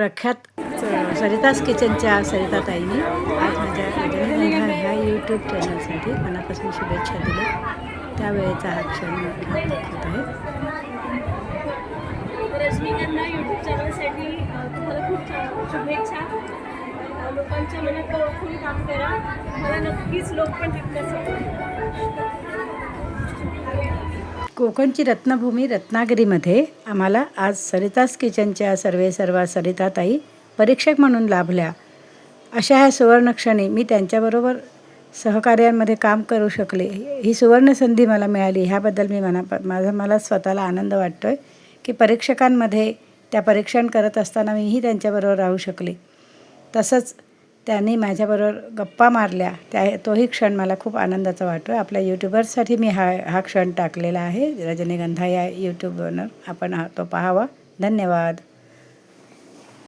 प्रख्यात सरितास किचनच्या सरिताताईंनी आज माझ्या ह्या यूट्यूब चॅनलसाठी मनापासून शुभेच्छा दिल्या. त्यावेळेचा हा क्षण दाखवत आहे. रजनीगंधा यूट्यूब चॅनलसाठी तुम्हाला खूप शुभेच्छा. लोकांच्या मनात ओळखून काम करा. मला नक्कीच लोक पण तितकंच कोकणची रत्नभूमी रत्नागिरीमध्ये आम्हाला आज सरितास किचनच्या सर्वे सर्वा सरिताताई परीक्षक म्हणून लाभल्या. अशा ह्या सुवर्णक्षणी मी त्यांच्याबरोबर सहकार्यांमध्ये काम करू शकले. ही सुवर्णसंधी मला मिळाली. ह्याबद्दल मी मना माझा मला स्वतःला आनंद वाटतो आहे की परीक्षकांमध्ये त्या परीक्षण करत असताना मीही त्यांच्याबरोबर राहू शकले. तसंच त्यांनी माझ्याबरोबर गप्पा मारल्या. त्या तोही क्षण मला खूप आनंदाचा वाटतो आहे आपल्या यूट्यूबर्ससाठी मी हा हा क्षण टाकलेला आहे. रजनीगंधा या यूट्यूबवर आपण हा तो पाहावा. धन्यवाद.